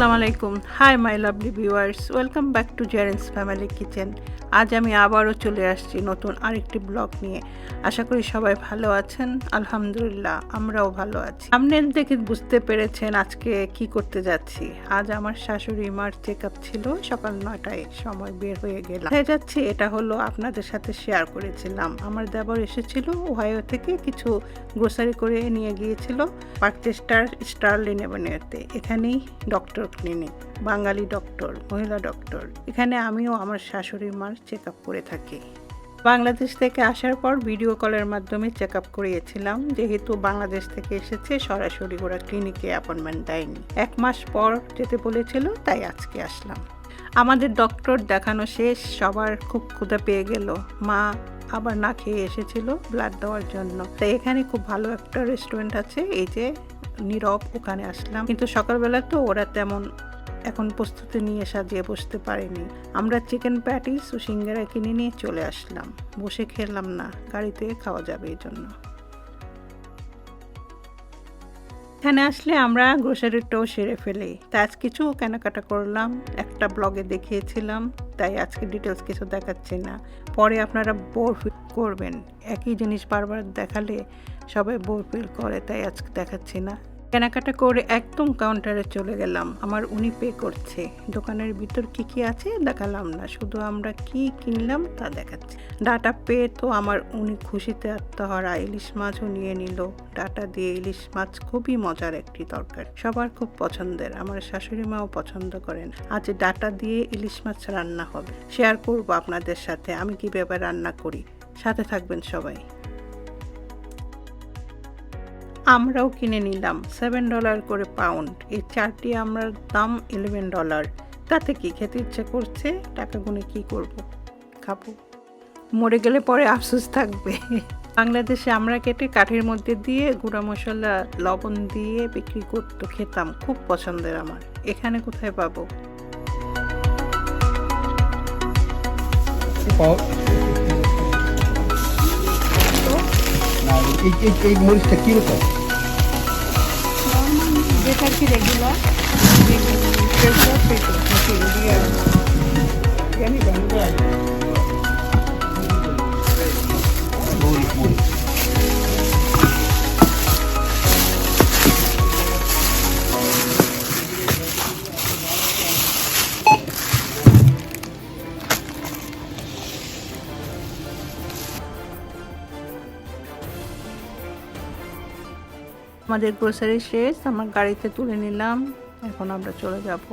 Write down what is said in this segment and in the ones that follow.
আসসালামু আলাইকুম। Hi my lovely viewers welcome back to জেরেন্স family kitchen আজ আমি আবারও চলে আসছি নতুন আরেকটি ব্লগ নিয়ে। আশা করি সবাই ভালো আছেন, আলহামদুলিল্লাহ আমরাও ভালো আছি। সামনে দেখে বুঝতে পেরেছেন আজকে কি করতে যাচ্ছি। আজ আমার শাশুড়ি মার চেক আপ ছিল, সকাল নয়টায় সময় বের হয়ে গেলাম। হয়ে যাচ্ছে এটা হলো আপনাদের সাথে শেয়ার করেছিলাম। আমার দেবর এসেছিল ওহাইও থেকে কিছু গ্রোসারি করে নিয়ে গিয়েছিল পার্কচেস্টার স্টারলিন এভিনিউতে এখানেই ডক্টর ক্লিনিক বাঙালি ডক্টর মহিলা ডক্টর এখানে আমিও আমার শাশুড়ি মার চেক আপ করে থাকি। বাংলাদেশ থেকে আসার পর ভিডিও কলের মাধ্যমে চেক আপ করিয়েছিলাম। যেহেতু বাংলাদেশ থেকে এসেছে, সরাসরি ওরা ক্লিনিকে অ্যাপয়েন্টমেন্ট দেয়নি। এক মাস পর যেতে বলেছিল, তাই আজকে আসলাম। আমাদের ডক্টর দেখানো শেষ, সবার খুব ক্ষুধা পেয়ে গেল। মা আবার না খেয়ে এসেছিল ব্লাড দেওয়ার জন্য। তাই এখানে খুব ভালো একটা রেস্টুরেন্ট আছে, এই যে নীরব, ওখানে আসলাম। কিন্তু সকালবেলা তো ওরা তেমন এখন প্রস্তুতি নিয়ে সাজিয়ে বসতে পারেনি। আমরা চিকেন প্যাটিস ও সিঙ্গারা কিনে নিয়ে চলে আসলাম। বসে খেলাম না, গাড়িতে খাওয়া যাবে এই জন্য এখানে আসলে আমরা গ্রোসারিটাও সেরে ফেলি। তাই আজ কিছু কেনাকাটা করলাম, একটা ব্লগে দেখিয়েছিলাম, তাই আজকে ডিটেলস কিছু দেখাচ্ছি না। পরে আপনারা বোর ফিল করবেন। একই জিনিস বারবার দেখালে সবাই বোর ফিল করে, তাই আজকে দেখাচ্ছি না। কেনাকাটা করে একদম কাউন্টারে চলে গেলাম। আমার উনি পে করছে। দোকানের ভিতর কি কি আছে দেখালাম না। শুধু আমরা কি কিনলাম তা দেখাচ্ছি। ডাটা পেয়ে তো আমার উনি খুশিতে আত্মহারা। ইলিশ মাছও নিয়ে নিল। ডাটা দিয়ে ইলিশ মাছ খুবই মজার একটি তরকারি। সবার খুব পছন্দের। আমার শাশুড়ি মাও পছন্দ করেন। আজ ডাটা দিয়ে ইলিশ মাছ রান্না হবে। শেয়ার করব আপনাদের সাথে। আমি কীভাবে রান্না করি? সাথে থাকবেন সবাই। আমরাও কিনে নিলাম। সেভেন ডলার করে পাউন্ড এই চারটি আমরা দাম ইলেভেন ডলার তাতে কি খেতে ইচ্ছে করছে? টাকা গুনে কি করব? খাব। মরে গেলে পরে আফসোস থাকবে। বাংলাদেশে আমরা কেটে কাঠের মধ্যে দিয়ে গুঁড়া মশলা, লবণ দিয়ে বিক্রি করতো, খেতাম। খুব পছন্দের আমার। এখানে কোথায় পাবো? না এই এই এই মরিচটা কীরকম যেটা কি রেগুলার আমাদের গ্রোসারি শেষ, আমার গাড়িতে তুলে নিলাম, এখন আমরা চলে যাব।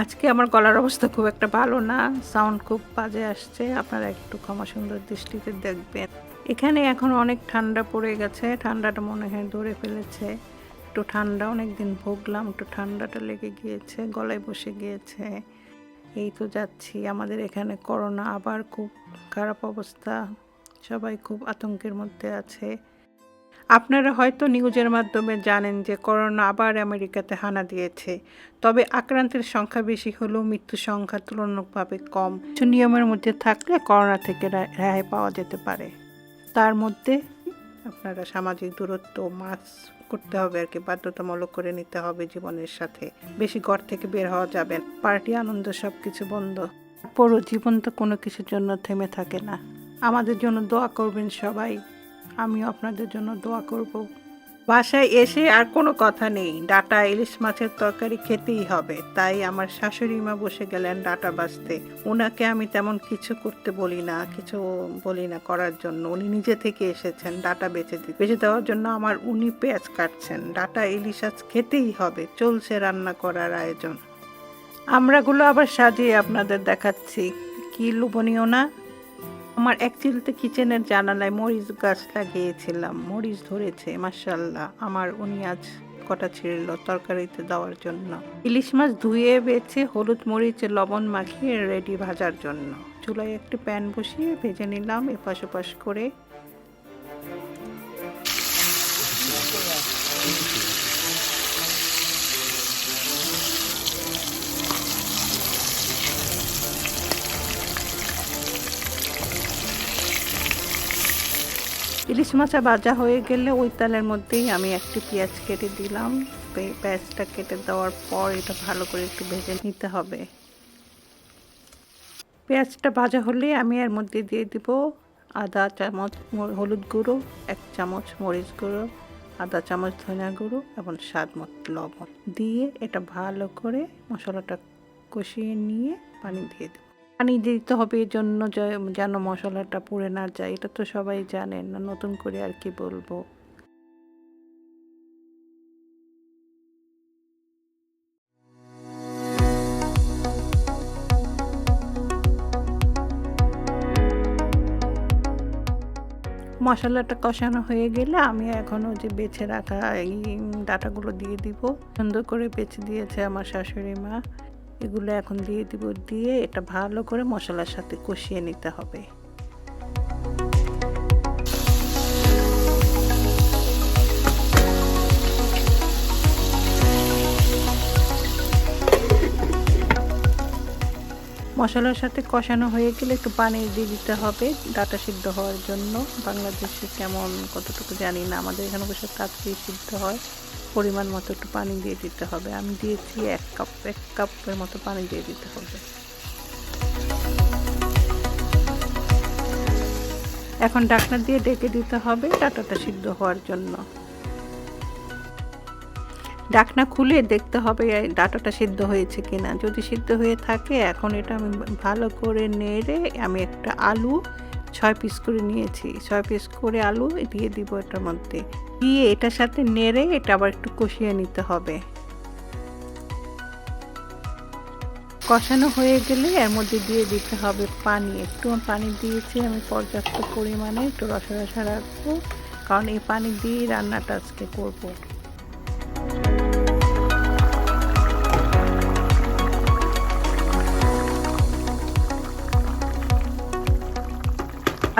আজকে আমার গলার অবস্থা খুব একটা ভালো না সাউন্ড খুব বাজে আসছে, আপনারা একটু ক্ষমা সুন্দর দৃষ্টিতে দেখবেন। এখানে এখন অনেক ঠান্ডা পড়ে গেছে, ঠান্ডাটা মনে হয় ধরে ফেলেছে। একটু ঠান্ডা অনেক দিন ভুগলাম, একটু ঠান্ডাটা লেগে গিয়েছে, গলায় বসে গিয়েছে। এই তো যাচ্ছি, আমাদের এখানে করোনা আবার খুব খারাপ অবস্থা, সবাই খুব আতঙ্কের মধ্যে আছে। আপনারা হয়তো নিউজের মাধ্যমে জানেন যে করোনা আবার আমেরিকাতে হানা দিয়েছে, তবে আক্রান্তের সংখ্যা বেশি হলেও মৃত্যু সংখ্যা তুলনামূলকভাবে কম। কিছু নিয়মের মধ্যে থাকলে করোনা থেকে রেহাই পাওয়া যেতে পারে। তার মধ্যে আপনারা সামাজিক দূরত্ব, মাস্ক করতে হবে আর কি, বাধ্যতামূলক করে নিতে হবে জীবনের সাথে। বেশি ঘর থেকে বের হওয়া যাবে পার্টি, আনন্দ সব কিছু বন্ধ। পুরো জীবন তো কোনো কিছুর জন্য থেমে থাকে না। আমাদের জন্য দোয়া করবেন সবাই। আমিও আপনাদের জন্য দোয়া করব। বাসায় এসে আর কোনো কথা নেই। ডাটা ইলিশ মাছের তরকারি খেতেই হবে। তাই আমার শাশুড়ি মা বসে গেলেন ডাটা বাছতে। ওনাকে আমি তেমন কিছু করতে বলি না, কিছু বলি না করার জন্য। উনি নিজে থেকে এসেছেন, ডাটা বেছে দিতে বেছে দেওয়ার জন্য আমার উনি পেঁয়াজ কাটছেন। ডাটা ইলিশ আজ খেতেই হবে। চলছে রান্না করার আয়োজন। আমরাগুলো আবার সাজিয়ে আপনাদের দেখাচ্ছি। কি লোভনীয় না? আমার অ্যাকচুয়ালিতে কিচেনের জানালায় মরিচ গাছ লাগিয়েছিলাম। মরিচ ধরেছে মার্শাল্লাহ আমার উনি আজ কটা ছিঁড়ল তরকারিতে দেওয়ার জন্য। ইলিশ মাছ ধুয়ে বেছে হলুদ মরিচ, লবণ মাখিয়ে রেডি ভাজার জন্য। চুলায় একটি প্যান বসিয়ে ভেজে নিলাম, এপাশ ওপাশ করে। ইলিশ মাছা ভাজা হয়ে গেলে ওই তেলের মধ্যেই আমি একটি পেঁয়াজ কেটে দিলাম। পেঁয়াজটা কেটে দেওয়ার পর এটা ভালো করে একটু ভেজে নিতে হবে। পেঁয়াজটা ভাজা হলে আমি এর মধ্যে দিয়ে দিব আদা চামচ হলুদ গুঁড়ো, এক চামচ মরিচ গুঁড়ো আধা চামচ ধনিয়া গুঁড়ো এবং স্বাদ মতো লবণ। দিয়ে এটা ভালো করে মশলাটা কষিয়ে নিয়ে পানি দিয়ে দেবো। পানি দিতে হবে এর জন্য যেন মশলাটা পুড়ে না যায়। এটা তো সবাই জানেন না, নতুন করে আর কি বলব। মশলাটা কষানো হয়ে গেলে আমি এখনও যে বেছে রাখা এই ডাটাগুলো দিয়ে দিব। সুন্দর করে বেছে দিয়েছে আমার শাশুড়ি মা। এগুলো এখন দিয়ে দিব, দিয়ে এটা ভালো করে মশলার সাথে কষিয়ে নিতে হবে। মশলার সাথে কষানো হয়ে গেলে একটু পানি দিয়ে দিতে হবে। ডাটা সিদ্ধ হওয়ার জন্য। বাংলাদেশে কেমন কতটুকু জানি না। আমাদের এখানে অবশ্য তাড়াতাড়ি সিদ্ধ হয়। পরিমাণ মতো একটু পানি দিয়ে দিতে হবে। আমি দিয়েছি এক কাপ, এক কাপের মতো পানি দিয়ে দিতে হবে। এখন ডাকনা দিয়ে ডেকে দিতে হবে ডাটাটা সিদ্ধ হওয়ার জন্য। ডাকনা খুলে দেখতে হবে ডাটাটা সিদ্ধ হয়েছে কিনা। যদি সিদ্ধ হয়ে থাকে, এখন এটা আমি ভালো করে নেড়ে আমি একটা আলু ছয় পিস করে নিয়েছি। ছয় পিস করে আলু দিয়ে দিব এটার মধ্যে। দিয়ে এটার সাথে নেড়ে এটা আবার একটু কষিয়ে নিতে হবে। কষানো হয়ে গেলে এর মধ্যে দিয়ে দিতে হবে পানি। একটু পানি দিয়েছি আমি পর্যাপ্ত পরিমাণে। একটু রসা রসা রাখব। কারণ এই পানি দিয়েই রান্নাটা আজকে করব।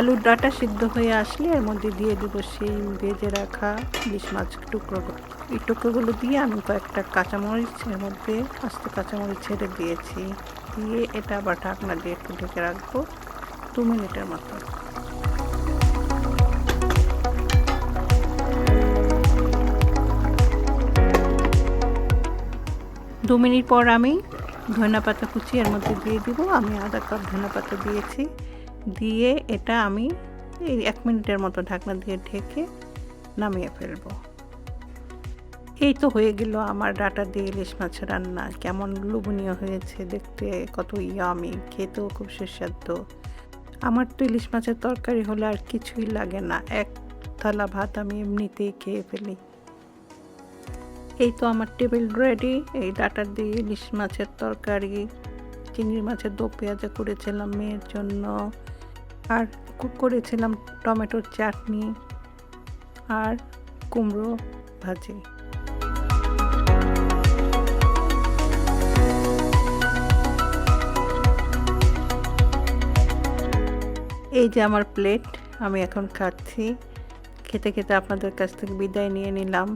আলুর ডাটা সিদ্ধ হয়ে আসলে এর মধ্যে দিয়ে দেবো সেই ভেজে রাখা ইলিশ মাছ টুকরোগুলো এই টুকরোগুলো দিয়ে আমি কয়েকটা কাঁচামরিচ এর মধ্যে আস্ত কাঁচামরিচ ছেড়ে দিয়েছি। দিয়ে এটা আবার ঢাকনা দিয়ে একটু ঢেকে রাখব দু মিনিটের মতো। দু মিনিট পর আমি ধনিয়া পাতা কুচি এর মধ্যে দিয়ে দিব। আমি আধা কাপ ধনিয়া পাতা দিয়েছি। দিয়ে এটা আমি এই এক মিনিটের মতো ঢাকনা দিয়ে ঢেকে নামিয়ে ফেলব। এই তো হয়ে গেল আমার ডাটা দিয়ে ইলিশ মাছের রান্না। কেমন লোভনীয় হয়েছে দেখতে, কত ইয়ামি খেতেও খুব সুস্বাদু। আমার তো ইলিশ মাছের তরকারি হলে আর কিছুই লাগে না। এক থালা ভাত আমি এমনিতেই খেয়ে ফেলি। এই তো আমার টেবিল রেডি। এই ডাটা দিয়ে ইলিশ মাছের তরকারি, চিংড়ি মাছের দো পেঁয়াজা করেছিলাম মেয়ের জন্য। আর করেছিলাম টমেটোর চাটনি আর কুমড়ো ভাজি। এই যে আমার প্লেট আমি এখন খাচ্ছি। খেতে খেতে আপনাদের কাছ থেকে বিদায় নিয়ে নিলাম।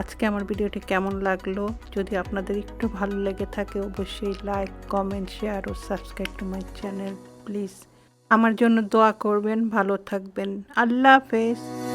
আজকে আমার ভিডিওটি কেমন লাগল? যদি আপনাদের একটু ভালো লেগে থাকে, অবশ্যই like comment share O subscribe to my channel please আমার জন্য দোয়া করবেন ভালো থাকবেন। আল্লাহ হাফেজ।